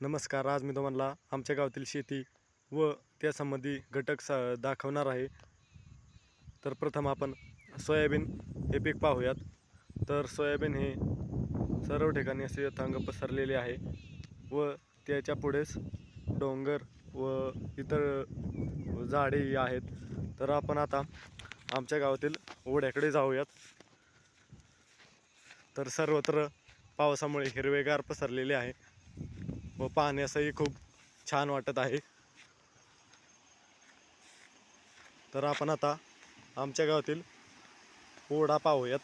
नमस्कार आज मी तुम्हाला आमच्या गावातील शेती व त्यासंबंधी घटक सा दाखवणार आहे. तर प्रथम आपण सोयाबीन हे पीक पाहूयात. तर सोयाबीन हे सर्व ठिकाणी असे यथांग पसरलेले आहे व त्याच्या पुढेच डोंगर व इतर झाडेही आहेत. तर आपण आता आमच्या गावातील ओढ्याकडे जाऊयात. तर सर्वत्र पावसामुळे हिरवेगार पसरलेले आहे. व पाहण्यासही खूप छान वाटत आहे. तर आपण आता आमच्या गावातील ओढा पाहूयात.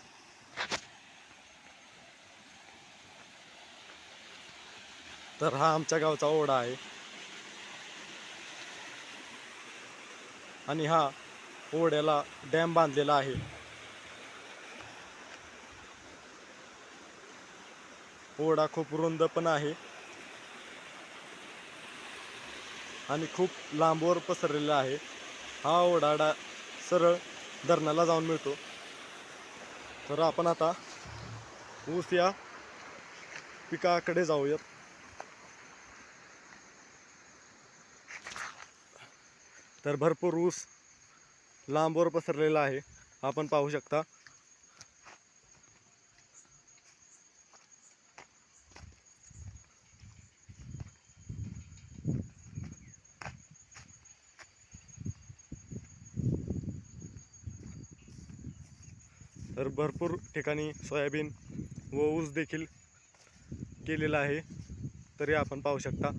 तर हा आमच्या गावचा ओढा आहे. आणि हा ओढ्याला डॅम बांधलेला आहे. ओढा खूप रुंद पण आहे. आणि खूप लांबवर पसरलेला आहे. हा ओढाडा सरळ धरणाला जाऊन मिळतो. तर आपण आता ऊस या पिकाकडे जाऊयात. तर भरपूर ऊस लांबवर पसरलेला आहे. आपण पाहू शकता तर भरपूर ठिकाणी सोयाबीन व ऊस देखील केलेला आहे. तरी आपण पाहू शकता.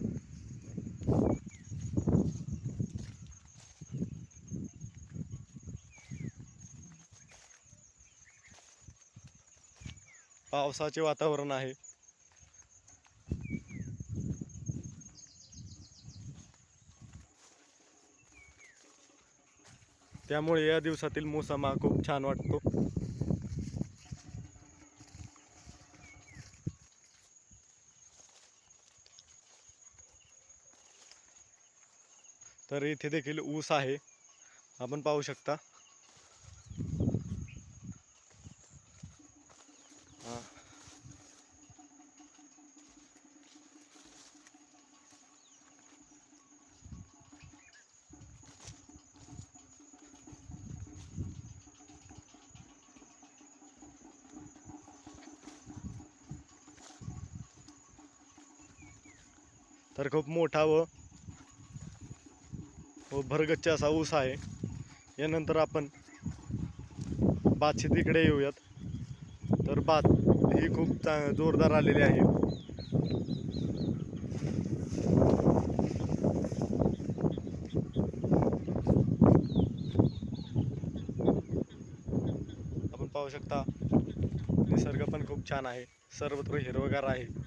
पावसाचे वातावरण आहे. त्यामुळे या दिवसातील मोसमा खूप छान वाटतो. तर इथे देखील ऊस आहे. आपण पाहू शकता. तर खूप मोठा व व भरगच्च असा ऊस आहे. यानंतर आपण भात शेतीकडे येऊयात. तर भात ही खूप चा जोरदार आलेली आहे. आपण पाहू शकता निसर्ग पण खूप छान आहे. सर्वत्र हिरवगार आहे.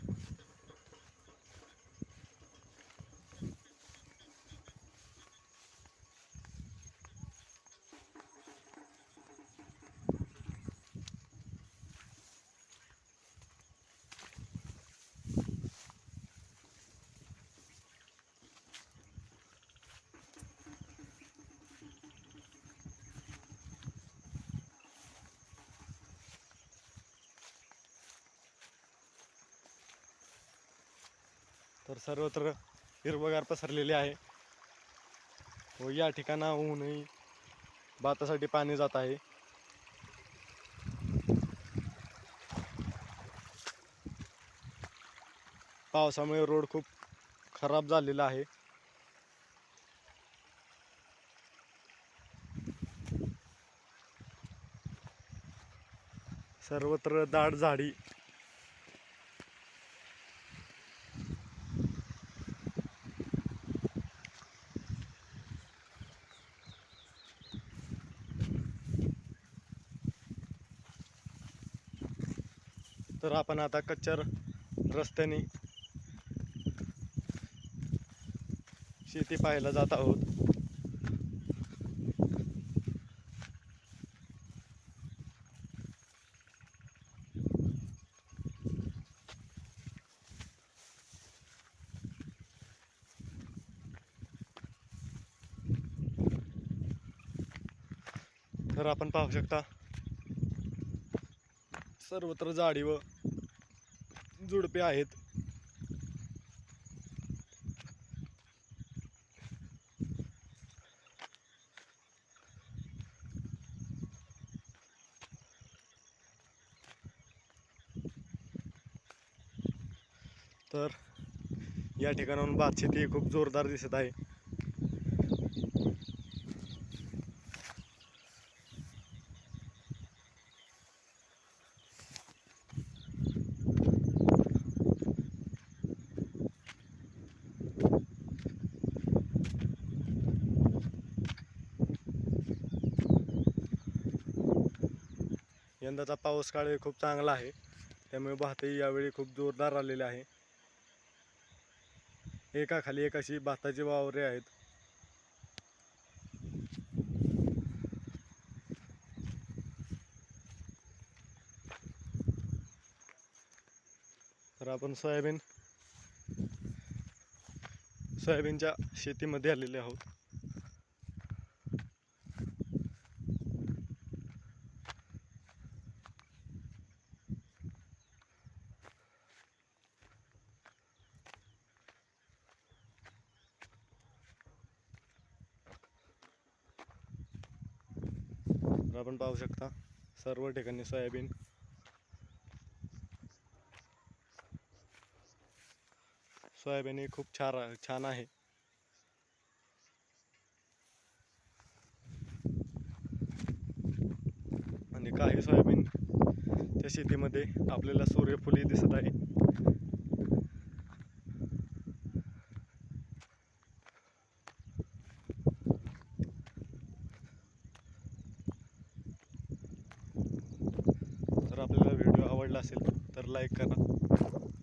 तर सर्वत्र हिरवगार पसरलेले आहे. व या ठिकाणाहूनही भातासाठी पाणी जात आहे. पावसामुळे रोड खूप खराब झालेला आहे. सर्वत्र दाट झाडी तर आपण आता कच्चर रस्त्याने शेती पाहायला जात आहोत. तर आपण पाहू शकता सर्वत्र झाडी व झुडपे आहेत. तर या ठिकाणाहून भात शेती खूप जोरदार दिसत आहे. यंदाचा पाऊस काळ हे खूप चांगला आहे. त्यामुळे भातही यावेळी खूप जोरदार आलेले आहे. एकाखाली एक अशी भाताची वावरे आहेत. तर आपण सोयाबीन सोयाबीनच्या शेतीमध्ये आलेले आहोत. आपण पाहू शकता सर्व ठिकाणी सोयाबीन. सोयाबीन ही खूप छान छान आहे. आणि काही सोयाबीन त्या शेतीमध्ये आपल्याला सूर्यफुली दिसत आहे तर आपल्याला व्हिडिओ आवडला असेल तर लाईक करा.